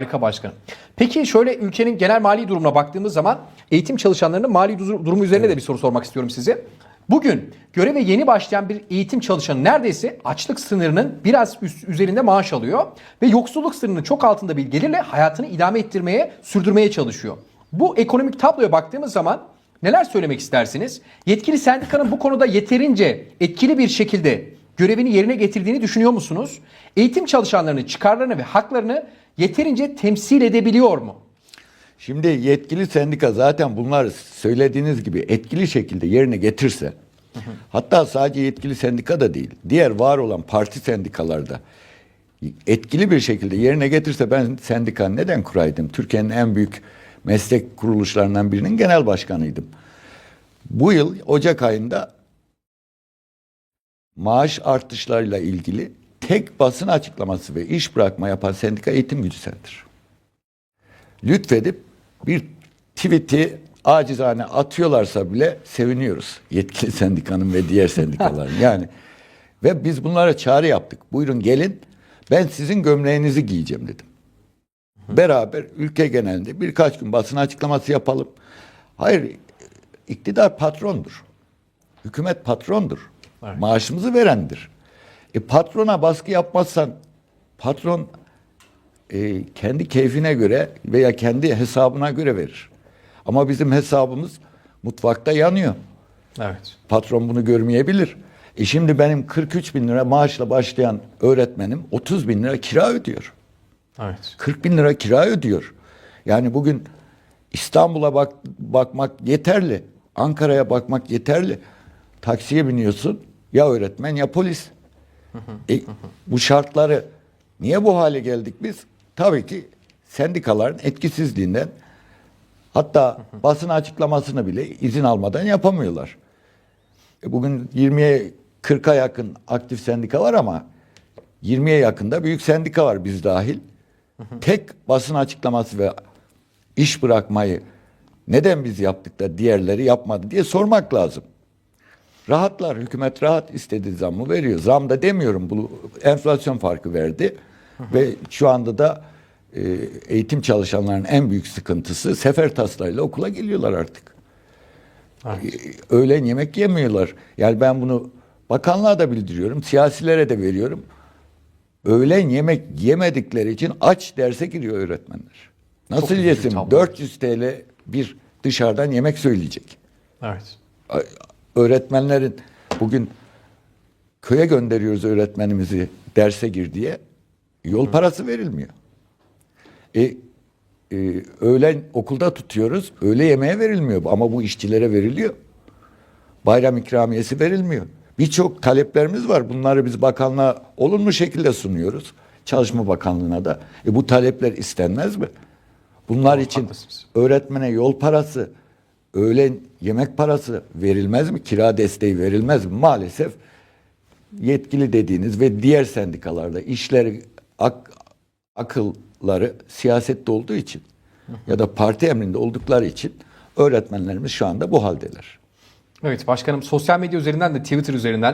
Harika başkanım. Peki şöyle ülkenin genel mali durumuna baktığımız zaman eğitim çalışanlarının mali durumu üzerine de bir soru sormak istiyorum size. Bugün göreve yeni başlayan bir eğitim çalışanı neredeyse açlık sınırının biraz üst, üzerinde maaş alıyor ve yoksulluk sınırının çok altında bir gelirle hayatını idame ettirmeye, sürdürmeye çalışıyor. Bu ekonomik tabloya baktığımız zaman neler söylemek istersiniz? Yetkili sendikanın bu konuda yeterince etkili bir şekilde görevini yerine getirdiğini düşünüyor musunuz? Eğitim çalışanlarının çıkarlarını ve haklarını yeterince temsil edebiliyor mu? Şimdi yetkili sendika zaten bunlar söylediğiniz gibi etkili şekilde yerine getirse hatta sadece yetkili sendika da değil diğer var olan parti sendikalarda etkili bir şekilde yerine getirse ben sendika neden kuraydım? Türkiye'nin en büyük meslek kuruluşlarından birinin genel başkanıydım. Bu yıl Ocak ayında maaş artışlarıyla ilgili tek basın açıklaması ve iş bırakma yapan sendika eğitim gücü sendir lütfedip bir tweet'i acizane atıyorlarsa bile seviniyoruz. Yetkili sendikanın ve diğer sendikaların. Yani ve biz bunlara çağrı yaptık. Buyurun gelin ben sizin gömleğinizi giyeceğim dedim. Beraber ülke genelinde birkaç gün basın açıklaması yapalım. Hayır iktidar patrondur. Hükümet patrondur. Evet. Maaşımızı verendir. E patrona baskı yapmazsan patron e, kendi keyfine göre veya kendi hesabına göre verir. Ama bizim hesabımız mutfakta yanıyor. Evet. Patron bunu görmeyebilir. E şimdi benim 43 bin lira maaşla başlayan öğretmenim 30 bin lira kira ödüyor. Evet. 40 bin lira kira ödüyor. Yani bugün İstanbul'a bak, bakmak yeterli. Ankara'ya bakmak yeterli. Taksiye biniyorsun ya öğretmen ya polis. E, bu şartları niye bu hale geldik biz? Tabii ki sendikaların etkisizliğinden hatta basın açıklamasını bile izin almadan yapamıyorlar. E, bugün 20'ye 40'a yakın aktif sendika var ama 20'ye yakında büyük sendika var biz dahil. Tek basın açıklaması ve iş bırakmayı neden biz yaptık da diğerleri yapmadı diye sormak lazım. Rahatlar, hükümet rahat istediği zammı veriyor. Zam da demiyorum, bu enflasyon farkı verdi. Ve şu anda da e, eğitim çalışanların en büyük sıkıntısı sefer taslarıyla okula geliyorlar artık. Evet. E, öğlen yemek yemiyorlar. Yani ben bunu bakanlığa da bildiriyorum, siyasilere de veriyorum. Öğlen yemek yemedikleri için aç derse giriyor öğretmenler. Nasıl üzücü yesin? tablo. 400 TL bir dışarıdan yemek söyleyecek. Evet. Öğretmenlerin bugün köye gönderiyoruz öğretmenimizi derse gir diye. Yol parası verilmiyor. E, e, öğlen okulda tutuyoruz. Öğle yemeğe verilmiyor ama bu işçilere veriliyor. Bayram ikramiyesi verilmiyor. Birçok taleplerimiz var. Bunları biz bakanlığa olumlu şekilde sunuyoruz. Çalışma Bakanlığı'na da. E, bu talepler istenmez mi? Bunlar için öğretmene yol parası, öğlen yemek parası verilmez mi? Kira desteği verilmez mi? Maalesef yetkili dediğiniz ve diğer sendikalarda işleri ak- akılları siyasette olduğu için ya da parti emrinde oldukları için öğretmenlerimiz şu anda bu haldeler. Evet başkanım sosyal medya üzerinden de Twitter üzerinden